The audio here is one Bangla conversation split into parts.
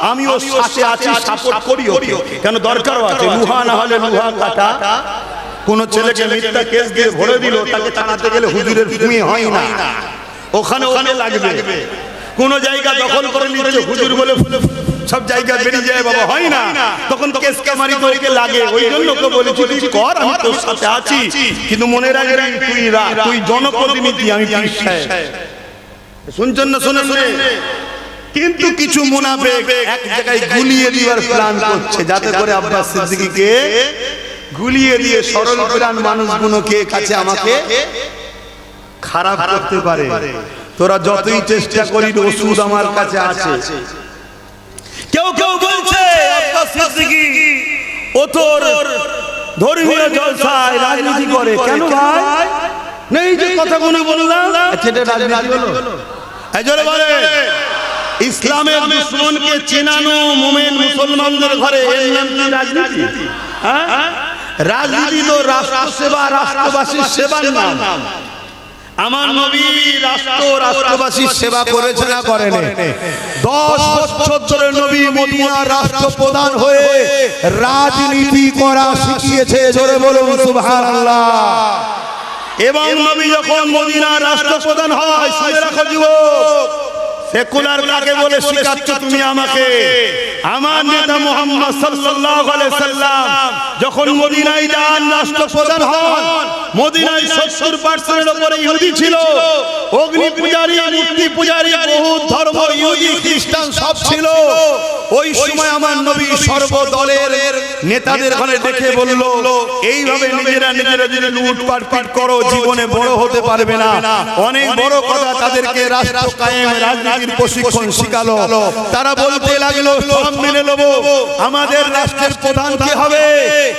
হ্যাঁ আমি সাথে আছি সাপোর্ট করি ওকে। কেন দরকারও আছে? লুহা না হলে লুহা কাটা কোন ছেলেকে মিথ্যা কেস দিয়ে ভরে দিল তাকে টানাতে গেলে হুজুরের ভূমি হয় না। ওখানে ওখানে লাগবে। কোন জায়গা দখল করে নিচ্ছে হুজুর বলে সব জায়গা বেরিয়ে যায় বাবা হয় না। তখন কেস কামারি তোকে লাগে ওই জন্য ওকে বলেছি তুই কর আমি তোর সাথে আছি। কিন্তু মনে রাখবি তুই রা- তুই জনপ্রতিনিধি আমি। শুনছেন না শুনে শুনে কিন্তু কিছু মুনাফেক এক জায়গায় গুলিয়ে দিবার প্ল্যান করছে যাতে করে আব্বাস সিদ্দিকীকে গুলিয়ে দিয়ে সরল প্রাণ মানুষগুলোকে কাছে আমাকে খারাপ করতে পারে। তোরা যতই চেষ্টা করি ওষুধ আমার কাছে আছে। কেউ কেউ বলছে আব্বাস সিদ্দিকী ও তোর ধর্মীয় জলসায় রাজনীতি করে। কেন ভাই? নেই যে কথাগুলো বললাম আচ্ছা এটা রাজনীতি হলো। এই জোরে বলে ইসলামের দুশ্মনকে চেনানো মোমেন মুসলমানদের ঘরে এর নাম কি রাজনীতি? হ্যাঁ? রাজনীতি তো রাষ্ট্র সেবা রাষ্ট্রবাসীর সেবার নাম। আমার নবী রাষ্ট্র রাষ্ট্রবাসীর সেবা করেছে না করেনি? দশ বছর ধরে নবী মদিনা রাষ্ট্র প্রধান হয়ে রাজনীতি করা শিখিয়েছে জোরে বলুন সুবহানাল্লাহ। এবং নবী যখন মদিনা রাষ্ট্রপ্রধান হয় শুনে রাখো যুবক সেকুলার কাকে বলে শিখাচ্ছ তুমি আমাকে? আমার নেতা মোহাম্মদ সাল্লাল্লাহু আলাইহি সাল্লাম যখন মদিনায় যান রাষ্ট্রপ্রধান হন মদিনায় 70% এর উপরে ইহুদি ছিল। অগ্নি পূজারী মূর্তি পূজারী বহু ধর্ম ইহুদি খ্রিস্টান সব ছিল। ওই সময় আমার নবী সর্বদলের নেতাদের ঘরে দেখে বলল এইভাবে নিজেরা নিজেরা যদি লুটপাট পাট করো জীবনে বড় হতে পারবে না। অনেক বড় কথা তাদেরকে রাষ্ট্র কায়েম রাজনীতির প্রশিক্ষণ শিখালো। তারা বলতে লাগল সব মেনে নেব। আমাদের রাষ্ট্রের প্রধান কি হবে?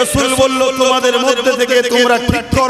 রসুল বলল তোমাদের মধ্যে থেকে তোমরা ঠিক করো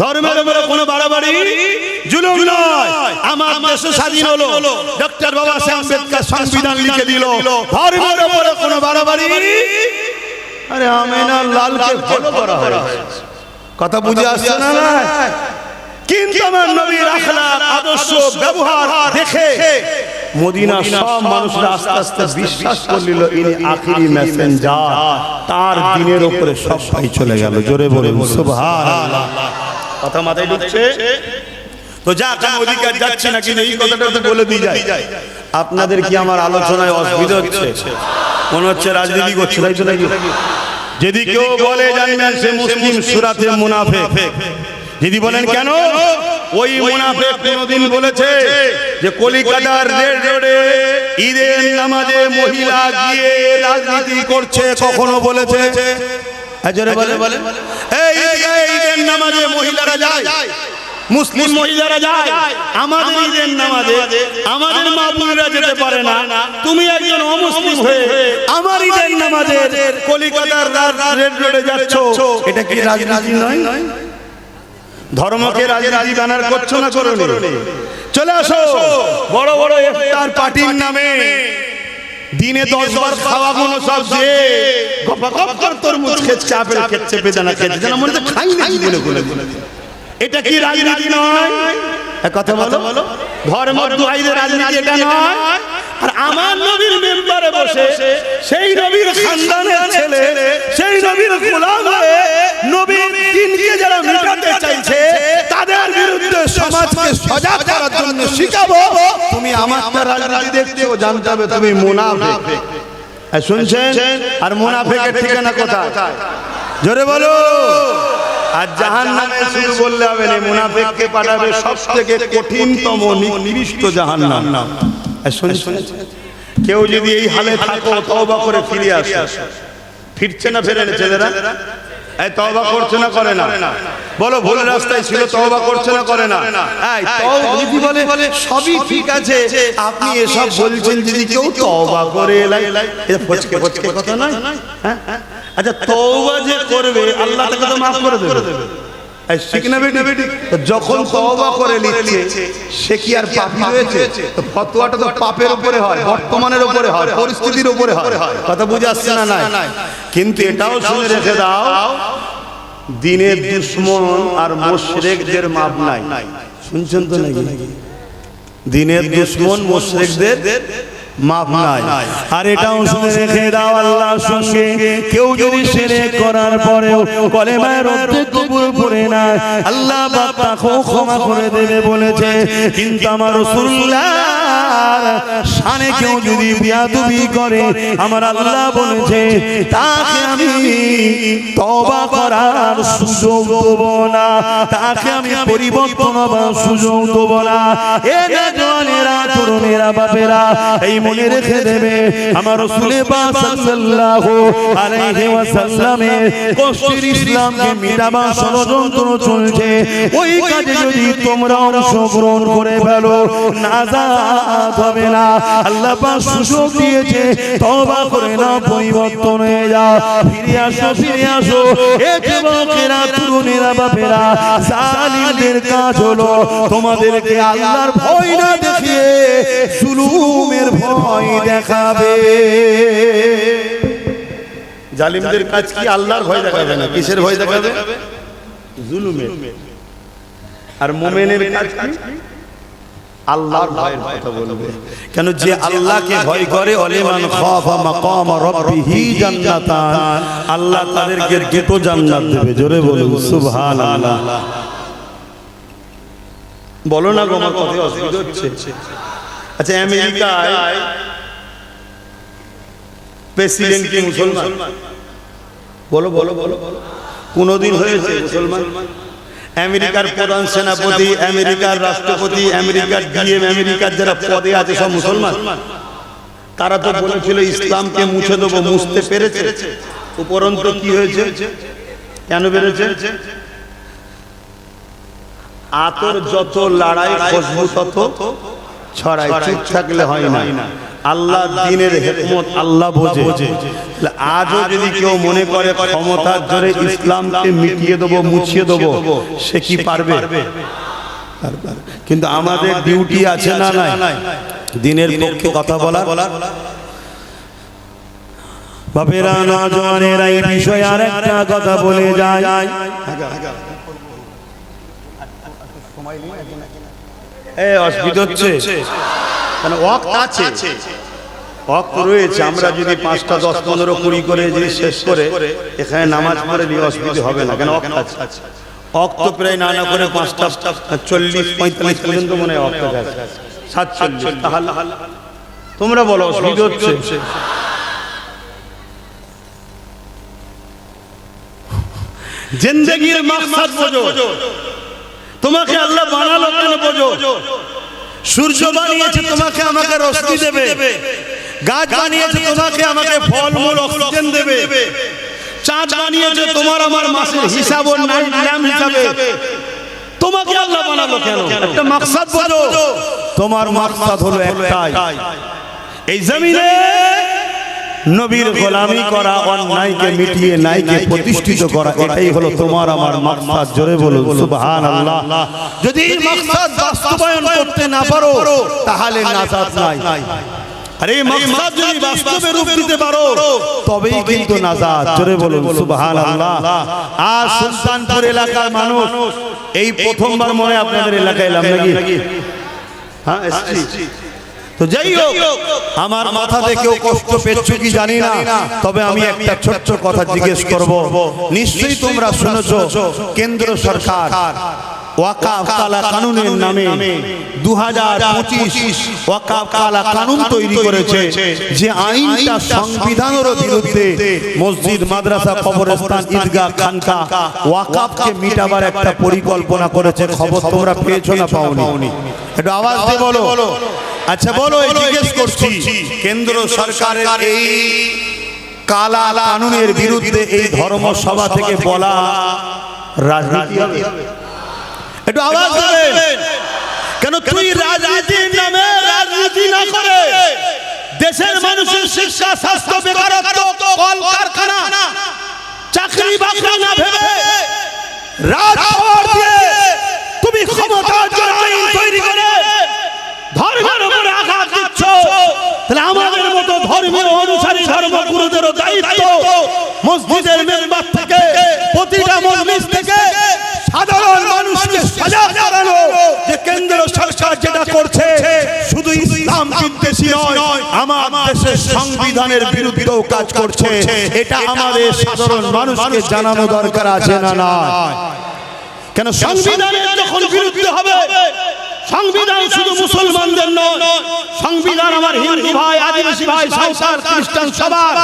ধর্মের উপরে কোনো বাড়াবাড়ি জুলুম নয়। আমার দেশ স্বাধীন হলো। ডক্টর বাবা সাহেব আম্বেদকর সংবিধান লিখে দিল। ধর্মের উপরে কোনো বাড়াবাড়ি? আরে আমেনা লালকে ফলো করা হয় কথা বুঝে আসছে না? কিন্তু আমার নবীর আখলাক আদর্শ ব্যবহার দেখে মদিনা সব মানুষরা আস্তে আস্তে বিশ্বাস করলিল ইনি আখিরি মেসেঞ্জার তার দিনের উপরে সব ভাই চলে গেল। জোরে বলে সুবহানাল্লাহ। কথা মাথায় ঢুকছে? তো যা আমি অধিকার যাচ্ছে না কিন্তু এই কথাটা তো বলে দিয়ে যায় আপনাদের কি আমার আলোচনায় অসুবিধা হচ্ছে? মনে হচ্ছে রাজনীতি করছে তাই তো নাকি যদি কেউ বলে জানবেন সে মুসলিম সুরাতে মুনাফেক যদি বলেন কেন? ওই মুনাফেক কোনদিন বলেছে যে কলিকাতার রেড রোডে ঈদের নামাজে মহিলা গিয়ে রাজনীতি করছে কখনো বলেছে? বলে বলে এই ঈদের নামাজে মহিলারা যায়। মুসলিম মহিলারা যায়। আমাদের ঈদের নামাজে আমাদের মা বোনেরা যেতে পারে না। তুমি একজন অমুসলিম হয়ে আমার ঈদের নামাজে কলিকাতার রেড রোডে যাচ্ছ। এটা কি রাজনীতি নয়? ধর্মকে রাজনীতি ব্যানার করছ না করো চলে আসো। বড় বড় ইফতার পার্টির নামে। দিনে দশ বার খাওয়া গুলো সব যে। গপা গপ কর তরমুজ খেচ্ছে আপেল খেচ্ছে বেদানা খেচ্ছে যেন মনে খাই বলে বলে এটা কি রাজনীতি নয়? কথা বলো। ধর্ম দুহাইদের রাজনীতি এটা নয়। আর আমার নবীর মেম্বারে বসে সেই নবীর খানদানের ছেলে সেই নবীর গোলাম হয়ে নবীর দিনকে যারা মেটাতে চাইছে তাদের বিরুদ্ধে সমাজকে সজাগ করার জন্য শিখাবো। তুমি আমার রাজনীতি দেখছ জানতে হবে তুমি মুনাফিক। আর শুনছেন? আর মুনাফেকের ঠিকানা কোথায়? জোরে বলো। আর জাহান নামে শুধু বললে হবে না মুনাফেককে পাঠাবে সব থেকে কঠিনতম নিকৃষ্ট জাহান নাম কেউ যদি এই হালে থাকো করে ফিরে আসে। ফিরছে না ফেরে ছেলেরা? করছে না করে না। বলো রাস্তায় করছে না করে না। বলে, সবই ঠিক আছে। আপনি এসব কেউ করে এলাই। হ্যাঁ? আচ্ছা তওবা যে করবে, আল্লাহ তাকে তো মাফ করে দেবে। শিখ না বেটি তো যখন তওবা করে নিচ্ছে সে কি আর পাপী রয়েছে? তো ফতোয়াটা তো পাপের উপরে হয় বর্তমানের উপরে হয় পরিস্থিতির উপরে হয়। কথা বুঝে আসছে না নাই? কিন্তু এটাও শুনে রেখে দাও দিনের দুশ্মন আর মুশরিকদের মাপ নাই। শুনছেন তো নাকি? দিনের দুশ্মন মুশরিকদের মাপ নাই। আর এটাও শুনে রেখে দাও আল্লাহর সঙ্গে। কেউ যদি সেরে করার পরেও কলেমার অর্ধেক কবুল করে না আল্লাহ বাবা ক্ষমা করে দেবে বলেছে। কিন্তু আমার রাসূলুল্লাহ শানে কেউ যদি বিয়াদবি করে আমার আল্লাহ বলেছে তাকে আমি তওবা করার সুযোগ দেব না। তাকে আমি পরিবর্তন হবার সুযোগ দেব না। এ জওয়ানেরা তরুণেরা বাপেরা এই মনে রেখে দেবে আমার রাসূলে পাক সাল্লাল্লাহু আলাইহি ওয়াসাল্লামের কষ্টের ইসলামকে মিটাবার ষড়যন্ত্র চলছে। ওই কাজে যদি তোমরা অংশগ্রহণ করে ফেলো নাজাত হবে। না। আল্লাহ পাক সুযোগ দিয়েছে। তওবা করে না পরিবর্তন হয়ে যাও। ফিরে আসো ফিরে আসো। এ যুবকেরা তরুণেরা বাপেরা জালিমদের কাজ হলো তোমাদেরকে আল্লাহর ভয় না দেখিয়ে জুলুমের ভয় দেখাবে। জালিমদের কাজ কি আল্লাহর ভয় দেখাবে না? কিসের ভয় দেখাবে? জুলুমের। আর মোমেনের কাজ কি? আল্লাহর ভয়ের কথা বলবে। কেন যে আল্লাহকে ভয় করে অলিমান খাফা মাকাম রাব্বিহি জান্নাতান। আল্লাহ তাদেরকে দুটো জান্নাত দেবে। জোরে বলুন সুবহানাল্লাহ। বলো না গো আমার কথা অসুবিধা হচ্ছে। আচ্ছা আমেরিকায় প্রেসিডেন্ট কি মুসলমান? বলো বলো বলো বলো। কোনোদিন হয়েছে মুসলমান? আমেরিকার প্রধান সেনাপতি আমেরিকার রাষ্ট্রপতি আমেরিকার ডিএম আমেরিকার যারা পদে আছে সব মুসলমান। তারা তো বলেছিল ইসলামকে মুছে দেবো মুছতে পেরেছে। উপরন্ত কি হয়েছে? কেন বেড়েছে আতর যত লড়াই খুশবু তত ছড়াই চুপ থাকলে হয় না। আল্লাহ দিনের হেকমত আল্লাহ বোঝে। আজও যদি কেউ মনে করে ক্ষমতার জোরে ইসলামকে মিটিয়ে দেবো মুছিয়ে দেবো সে কি পারবে? কিন্তু আমাদের ডিউটি আছে না নাই? দিনের পক্ষে কথা বলার? বাপেরা নজওয়ানেরা এই বিষয়ে আর একটা কথা বলে যায়। এ অসুবিধা হচ্ছে। কেন ওয়াক্ত আছে। ওয়াক্ত রয়েছে, আমরা যদি পাঁচটা, দশ, পনেরো, কুড়ি করে যদি শেষ করে, এখানে নামাজ পড়ে নিয়ে অসুবিধা হবে না, কেন ওয়াক্ত আছে? অক্ত প্রায় না না করে পাঁচটা, চল্লিশ, পঁয়তাল্লিশ পর্যন্ত মনে হয় অক্ত আছে। সাতচল্লিশ তোমরা বলো, অসুবিধা হচ্ছে? জিন্দগির মাকসাদ বোঝো। তোমাকে আল্লাহ বানালো কেন বোঝো? সূর্য বানিয়েছে, তোমাকে আমাকে রশ্মি দেবে। গাছ বানিয়েছে তোমাকে আমাকে ফলমূল অক্সিজেন দেবে। চাঁদ বানিয়েছে তোমার আমার মাসের হিসাব ও হিসাবে। তোমাকে আল্লাহ বানালো কেন? একটা মাকসাদ বোঝো তোমার মাকসাদ হলো একটাই। এই জমিনে নবীর গোলামি করা অন্যায়কে মিটিয়ে নাইকে প্রতিষ্ঠিত করা এটাই হলো তোমার আমার মাকসাদ। জোরে বলুন সুবহানাল্লাহ। যদি এই মাকসাদ বাস্তবায়ন করতে না পারো তাহলে নাজাত নাই। আরে এই মাকসাদ যদি বাস্তবে রূপ দিতে পারো তবেই কিন্তু নাজাত জোরে বলুন সুবহানাল্লাহ। আর সুলতানপুর এলাকার মানুষ এই প্রথমবার মনে আপনাদের এলাকায় এলাম নাকি? হ্যাঁ এসছি। তো যাই হোক আমার মাথাতে কেউ কষ্ট পেচ্ছ কি জানি না? তবে আমি একটা ছোট্ট কথা জিজ্ঞেস করব। নিশ্চয়ই তোমরা শুনেছ কেন্দ্র সরকার। ওয়াকাফ কালা কানুনের নামে দু হাজার পঁচিশ ওয়াকাফ কালা কানুন তৈরি করেছে, যে আইনটা সংবিধানেরও বিরুদ্ধে মসজিদ, মাদ্রাসা, কবরস্থান, ঈদগাহ, খানকা ওয়াকাফকে মিটাবার একটা পরিকল্পনা করেছে। খবর তোমরা পেয়েছ না পাওনি? একটু আওয়াজ দিয়ে বলো। আচ্ছা বলো জিজ্ঞেস করছি, কেন্দ্র সরকারের এই কালা কানুনের বিরুদ্ধে এই ধর্মসভা থেকে বলা রাজনীতি হবে? একটু আওয়াজ দেবেন কেন তুই রাজনীতির নামে রাজনীতি না করে? দেশের মানুষের শিক্ষা স্বাস্থ্য বেকারত্ব কল কারখানা চাকরি বাকরি না ভেবে রাজভর দিয়ে তুমি ক্ষমতার জন্য আইন তৈরি করে ধর্মের উপরে আঘাত দিচ্ছ। তাহলে আমাদের মতো ধর্মীয় অনুসারী ধর্মগুরুদেরও দায়িত্ব। মসজিদের মেম্বার থেকে প্রতিটা মসজিদ থেকে সাধারণ মানুষকে সজাগ করানো যে কেন্দ্র সরকার যেটা করছে, শুধু ইসলাম বিদ্বেষী নয়, আমার দেশের সংবিধানের বিরুদ্ধেও কাজ করছে। এটা আমাদের সাধারণ মানুষকে জানানো দরকার আছে না না? কেন সংবিধানের যখন বিরুদ্ধে হবে, সংবিধান শুধু মুসলমানদের নয়, সংবিধান আমার হিন্দু ভাই, আদিবাসী ভাই, সাঁওতাল, খ্রিস্টান সবার।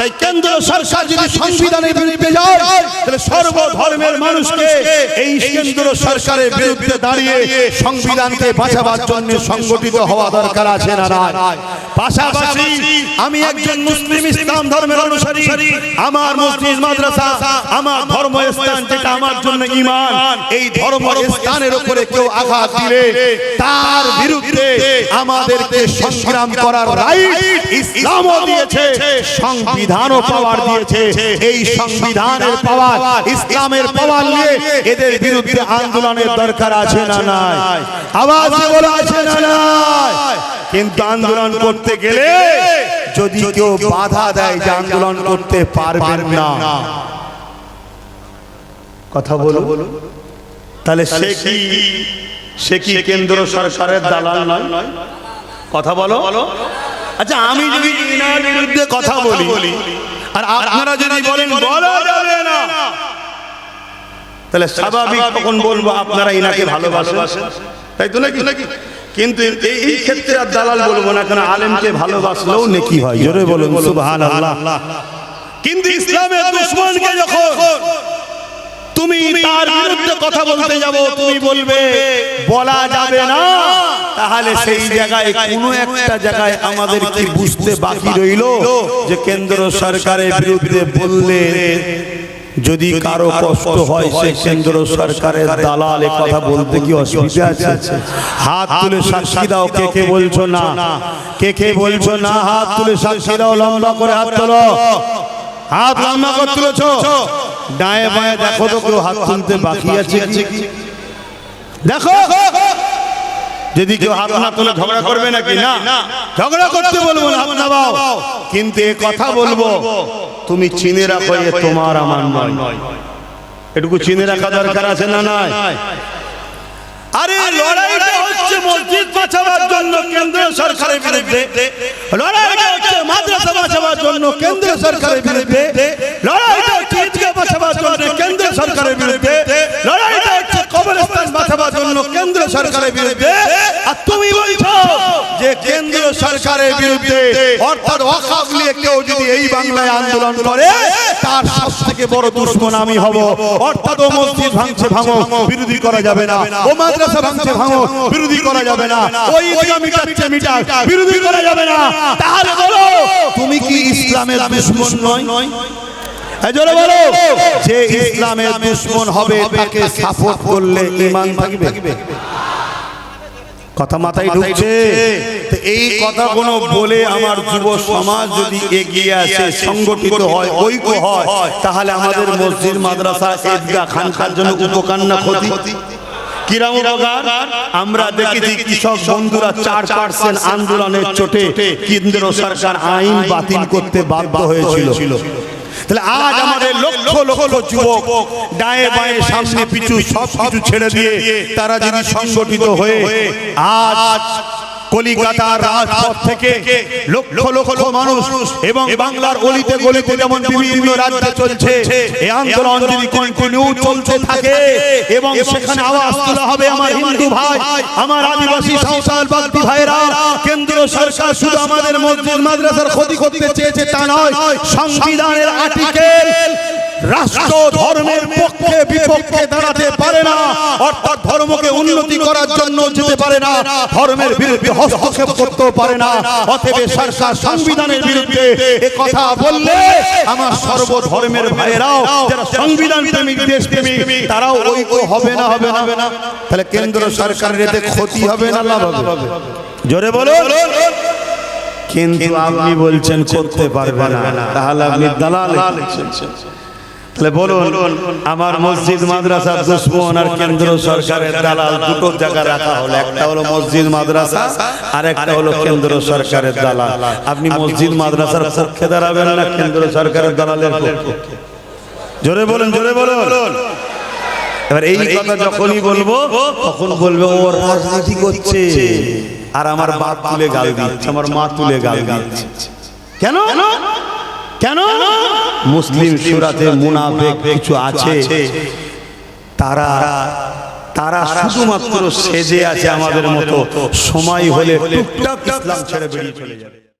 তাই কেন্দ্র সরকার যদি সংবিধানের বিরুদ্ধে যায় তাহলে সর্ব ধর্মের মানুষকে এই কেন্দ্র সরকারের বিরুদ্ধে দাঁড়িয়ে সংবিধানকে বাঁচাবার জন্য সংগঠিত হওয়া দরকার আছে না পাশাপাশি আমি একজন মুসলিম ইসলাম ধর্মের অনুসারী আমার মসজিদ মাদ্রাসা আমার ধর্ম স্থান যেটা আমার জন্য ইমান এই ধর্ম স্থানের উপরে কেউ আঘাত দিলে তার বিরুদ্ধে আমাদেরকে সংগ্রাম করার রাইট ইসলামও দিয়েছে সংবিধানও পাওয়ার দিয়েছে। এই সংবিধানের পাওয়ার ইসলামের পাওয়ার নিয়ে এদের বিরুদ্ধে আন্দোলনের দরকার আছে না নাই? আওয়াজ বলা আছে না নাই? কিন্তু আন্দোলন করতে গেলে যদি কেউ বাধা দেয় যে আন্দোলন করতে পারবেন না। কথা বলো তাহলে সে কি সে কি কেন্দ্র সরকারের দালাল নয়? কথা বলো। আচ্ছা আমি যদি ইনার বিরুদ্ধে কথা বলি আর আপনারা যদি বলেন বলা যাবে না। তাহলে স্বাভাবিক তখন বলব আপনারা ইনাকে ভালোবাসেন। তাই তো নাকি? নাকি? কিন্তু এই ক্ষেত্রে আর দালাল বলব না কেন আলেমকে ভালোবাসলেও নেকি হয়? জোরে বলুন সুবহানাল্লাহ। কিন্তু ইসলামের দুশ্মনকে যখন তুমি তার বিরুদ্ধে কথা বলতে যাব তুমি বলবে বলা যাবে না। তাহলে সেই জায়গায় কোনো একটা জায়গায় আমাদের কি বুঝতে বাকি রইল যে কেন্দ্র সরকারের বিরুদ্ধে বললে যদি কারও কষ্ট হয় সে কেন্দ্র সরকারের দালাল কথা বলতে কি অসুবিধা আছে? হাত তুলে সাক্ষী দাও কে কে বলছো না? কে কে বলছো না? হাত তুলে সাক্ষী দাও লম্বা করে হাত তোলো। হাত লম্বা করে তুলেছো। ডায়ে বায়ে দেখো তো কেউ হাত তুলতে বাকি আছে কি? দেখো! যদি কেউ হাত না তুলে ঝগড়া করবে নাকি? না। ঝগড়া করতে বলব না হাত নামাও। কিন্তু এ কথা বলব তুমি চিনে রাখো এ তোমার আমার নয়। এটুকু চিনে রাখা দরকার আছে না নয় আরে লড়াইটা হচ্ছে মসজিদ বাঁচাবার জন্য কেন্দ্রীয় সরকারের বিরুদ্ধে। লড়াইটা হচ্ছে মাদ্রাসা বাঁচাবার জন্য কেন্দ্রীয় সরকারের বিরুদ্ধে। লড়াইটা হচ্ছে ঈদগাহ বাঁচাবার জন্য কেন্দ্রীয় সরকারের বিরুদ্ধে। লড়াইটা হচ্ছে কবরস্থান বাঁচাবার জন্য কেন্দ্রীয় সরকারের বিরুদ্ধে। আর তুমি বলছো যে কেন্দ্র সরকারের বিরুদ্ধে, অর্থাৎ ওয়াকাফ নিয়ে কেউ যদি এই বাংলায় আন্দোলন করে, তার সব থেকে বড় দুশ্মন আমি হব। অর্থাৎ ও মসজিদ ভাঙছে ভাঙো, বিরোধী করা যাবে না। ও মাদ্রাসা ভাঙছে ভাঙো, বিরোধী করা যাবে না। ওই ঈদগাহ মিটাচ্ছে মিটাক বিরোধী করা যাবে না। তাহলে বলো, তুমি কি ইসলামের দুশ্মন নয়? যে ইসলামের দুশ্মন হবে, তাকে সাপোর্ট করলে ঈমান থাকবে? কথা মাথায় ঢুকছে। তো এই কথাগুলো বলে আমার যুব সমাজ যদি এগিয়ে আসে সংগঠিত হয় ঐক্য হয় তাহলে আমাদের মসজিদ মাদ্রাসা ঈদগাহ খানকার জন্য উপকার না ক্ষতি? কিরাম উপকার? আমরা দেখেছি কৃষক বন্ধুরা চার পার্সেন্ট আন্দোলনের চোটে কেন্দ্র সরকার আইন বাতিল করতে বাধ্য হয়েছিল। তাহলে আজ আমাদের লক্ষ লক্ষ যুবক ডায়ে বায়ে সামনে পিছু সব কিছু ছেড়ে দিয়ে তারা যদি সংগঠিত হয়ে আজ কলিকাতার রাজপথ থেকে লক্ষ লক্ষ মানুষ এবং বাংলার অলিতে গলিতে যেমন বিভিন্ন রাজ্যে চলছে এই আন্দোলন যদি কন্টিনিউ চলতে থাকে এবং সেখানে আওয়াজ তোলা হবে আমার হিন্দু ভাই আমার আদিবাসী সাঁওতাল বাগদি ভাইরা কেন্দ্র সরকার শুধু আমাদের মসজিদ মাদ্রাসার ক্ষতি করতে চেয়েছে তা নয় সংবিধানের আর্টিকেল রাষ্ট্র ধর্মের পক্ষে বিপক্ষে দাঁড়াতে পারে না অর্থাৎ ধর্মকে উন্নতি করার জন্য যেতে পারে না ধর্মের বিরুদ্ধে হস্তক্ষেপ করতেও পারে না অতএব সরকার সংবিধানের বিরুদ্ধে এ কথা বললে আমার সর্ব ধর্মের ভাইয়েরাও যারা সংবিধান প্রেমিক দেশ প্রেমিক তারাও ঐক্য হবে না হবে না তাহলে কেন্দ্র সরকারের এতে ক্ষতি হবে না লাভ হবে? জোরে বলো কিন্তু আপনি বলছেন করতে পারবে না। তাহলে আপনি দালাল তাহলে বলুন, আমার মসজিদ, মাদ্রাসা, দুশ্মন আর কেন্দ্র সরকারের দালাল দুটো জায়গা রাখা হলো। একটা হলো মসজিদ, মাদ্রাসা আর একটা হলো কেন্দ্র সরকারের দালাল। আপনি মসজিদ, মাদ্রাসার পক্ষে দাঁড়াবেন না, কেন্দ্র সরকারের দালালের পক্ষে? জোরে বলুন জোরে বলুন। এবার এই কথা যখনই বলব, তখন বলবে, ও রাজনীতি করছে। আর আমার বাপ তুলে গাল দিচ্ছে, আমার মা তুলে গাল দিচ্ছে। কেন? কেন? মুসলিম সুরাতে মুনাফেক কিছু আছে? তারা তারা শুধুমাত্র সেজে আছে আমাদের মতো। সময় হলে টুকটাক ইসলাম ছেড়ে বেরিয়ে চলে যাবে।